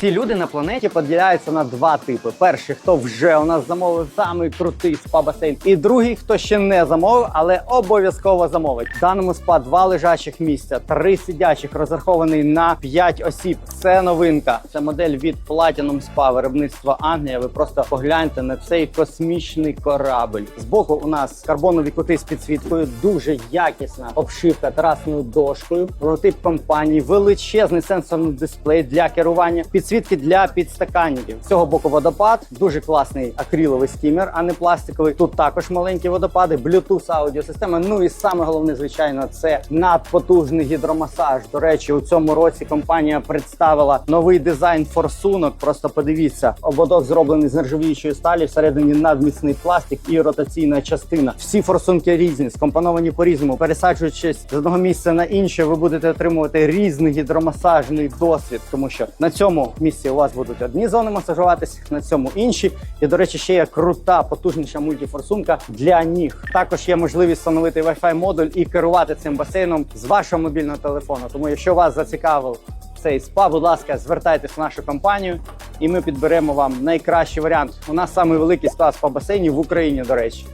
Всі люди на планеті поділяються на два типи: перший, хто вже у нас замовив самий крутий спа-басейн, і другий, хто ще не замовив, але обов'язково замовить. В даному спа два лежачих місця, три сидячих, розрахований на 5 осіб. Це новинка. Це модель від Platinum Spa, виробництва Англія. Ви просто погляньте на цей космічний корабль. Збоку у нас карбонові кути з підсвіткою, дуже якісна обшивка терасною дошкою. Прототип компанії, величезний сенсорний дисплей для керування, підсвітки для підстаканників. Цього боку водопад, дуже класний акриловий стімер, а не пластиковий. Тут також маленькі водопади, Bluetooth аудіосистема. Ну і саме головне, звичайно, це надпотужний гідромасаж. До речі, у цьому році компанія представила новий дизайн форсунок. Просто подивіться, ободок зроблений з нержавіючої сталі, всередині надміцний пластик і ротаційна частина. Всі форсунки різні, скомпоновані по-різному. Пересаджуючись з одного місця на інше, ви будете отримувати різний гідромасажний досвід, тому що на цьому місці у вас будуть одні зони масажуватись, на цьому інші. І до речі, ще є крута, потужніша мультифорсунка для ніг. Також є можливість встановити Wi-Fi модуль і керувати цим басейном з вашого мобільного телефону. Тому, якщо вас зацікавив цей спа, будь ласка, звертайтесь в нашу компанію, і ми підберемо вам найкращий варіант. У нас самий великий склад спа басейнів в Україні, до речі.